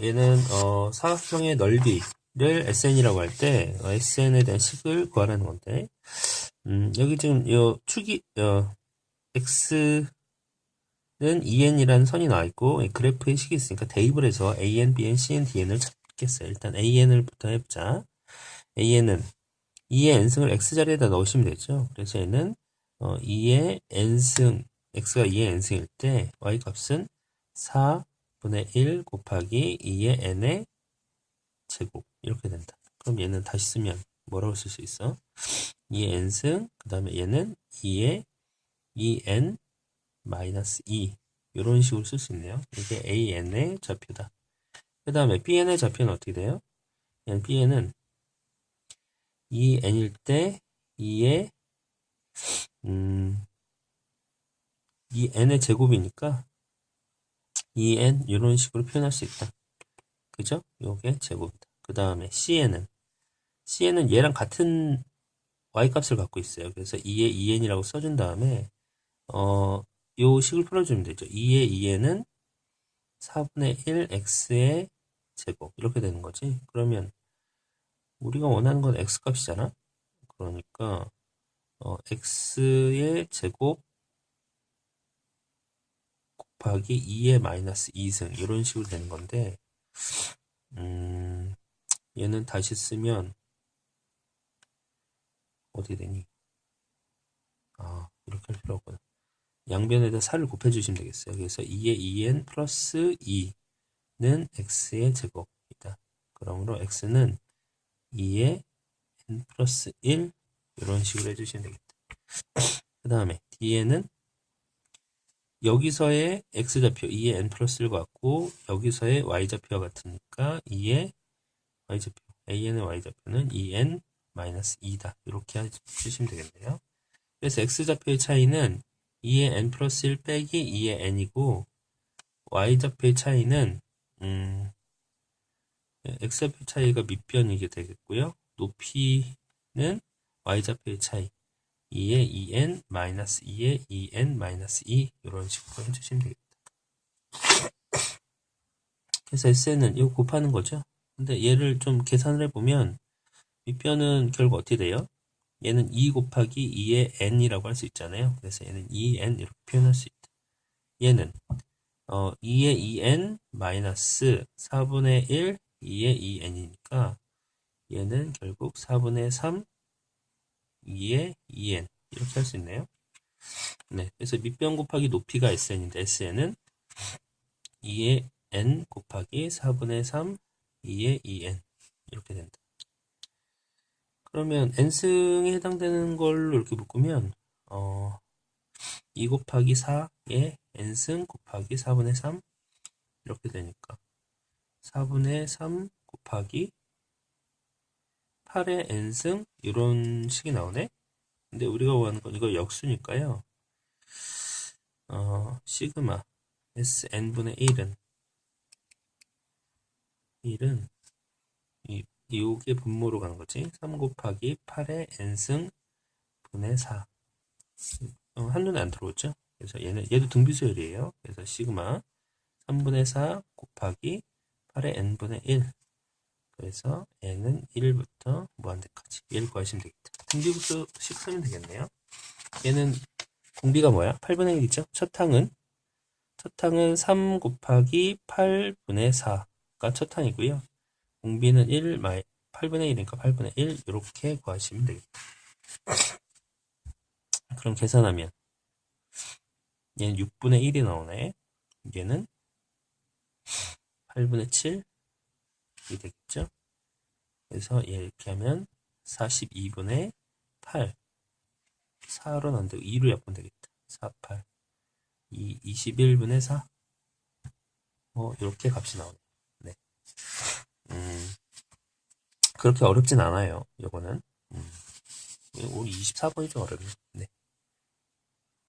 얘는 어, 사각형의 넓이를 SN이라고 할때 어, SN에 대한 식을 구하라는 건데 음, 여기 지금 요 축이 어, X는 EN이라는 선이 나와 있고 이 그래프의 식이 있으니까 대입을 해서 AN, BN, CN, DN을 찾겠어요. 일단 AN을부터 해보자. AN은 2의 n승을 x자리에다 넣으시면 되죠. 그래서 얘는 어, 2의 n승, x가 2의 n승일 때 y 값은 4 분의 1 곱하기 2의 n의 제곱 이렇게 된다. 그럼 얘는 다시 쓰면 뭐라고 쓸 수 있어? 2의 n승, 그 다음에 얘는 2의 2n 마이너스 2 이런 식으로 쓸 수 있네요. 이게 an의 좌표다. 그 다음에 bn의 좌표는 어떻게 돼요? bn은 2n일 때 2의 음, 2n의 제곱이니까 2n 이런 식으로 표현할 수 있다. 그죠? 요게 제곱이다. 그 다음에 cn은 cn은 얘랑 같은 y 값을 갖고 있어요. 그래서 2의 2n이라고 써준 다음에 어, 요 식을 풀어주면 되죠. 2의 2n은 4분의 1 x의 제곱 이렇게 되는 거지. 그러면 우리가 원하는 건 x 값이잖아. 그러니까 어, x의 제곱 곱하기 2의 마이너스 2승 이런 식으로 되는 건데 음, 얘는 다시 쓰면 어떻게 되니? 아 이렇게 할 필요 없구나. 양변에다 4를 곱해주시면 되겠어요. 그래서 2의 2n 플러스 2는 x의 제곱이다. 그러므로 x는 2의 n 플러스 1 이런 식으로 해주시면 되겠다. 그 다음에 뒤에는 여기서의 x좌표 2의 n 플러스 1과 같고 여기서의 y좌표와 같으니까 2의 y좌표 an의 y좌표는 2n 마이너스 2다. 이렇게 해주시면 되겠네요. 그래서 x좌표의 차이는 2의 n 플러스 1 빼기 2의 n이고 y좌표의 차이는 음, x좌표 차이가 밑변이게 되겠고요. 높이는 y좌표의 차이 2의 2n 마이너스 2의 2n 마이너스 2 이런 식으로 해주시면 되겠다. 그래서 SN은 이거 곱하는 거죠. 근데 얘를 좀 계산을 해보면 밑변은 결국 어떻게 돼요? 얘는 2 곱하기 2의 n이라고 할 수 있잖아요. 그래서 얘는 2n 이렇게 표현할 수 있다. 얘는 어, 2의 2n 마이너스 4분의 1 2의 2n이니까 얘는 결국 4분의 3 2의 2n 이렇게 할 수 있네요. 네, 그래서 밑변 곱하기 높이가 sn인데 sn은 2의 n 곱하기 4분의 3 2의 2n 이렇게 된다. 그러면 n승에 해당되는 걸로 이렇게 묶으면 어, 2 곱하기 4의 n승 곱하기 4분의 3 이렇게 되니까 4분의 3 곱하기 8의 n승 이런 식이 나오네. 근데 우리가 원하는 건 이거 역수니까요. 어, 시그마 sn분의 1은 1은 이, 이게 분모로 가는 거지. 3 곱하기 8의 n승 분의 4. 어, 한눈에 안 들어오죠? 그래서 얘는 얘도 등비수열이에요. 그래서 시그마 3분의 4 곱하기 8의 n분의 1 그래서 n은 1부터 무한대까지 얘를 구하시면 되겠다. 등비수식 쓰면 되겠네요. 얘는 공비가 뭐야? 8분의 1이죠? 첫 항은 첫 항은 3 곱하기 8분의 4가 첫 항이고요. 공비는 1 마이 8분의 1이니까 8분의 1 이렇게 구하시면 되겠다. 그럼 계산하면 얘는 6분의 1이 나오네. 얘는 8분의 7 이 되겠죠? 그래서 얘 이렇게 하면 42분의 8 4로 안 되고 2로 약분 되겠다. 4, 8 2, 21분의 4 뭐 이렇게 값이 나오네. 네. 음, 그렇게 어렵진 않아요. 요거는 음, 우리 24번이 좀 어렵네. 네.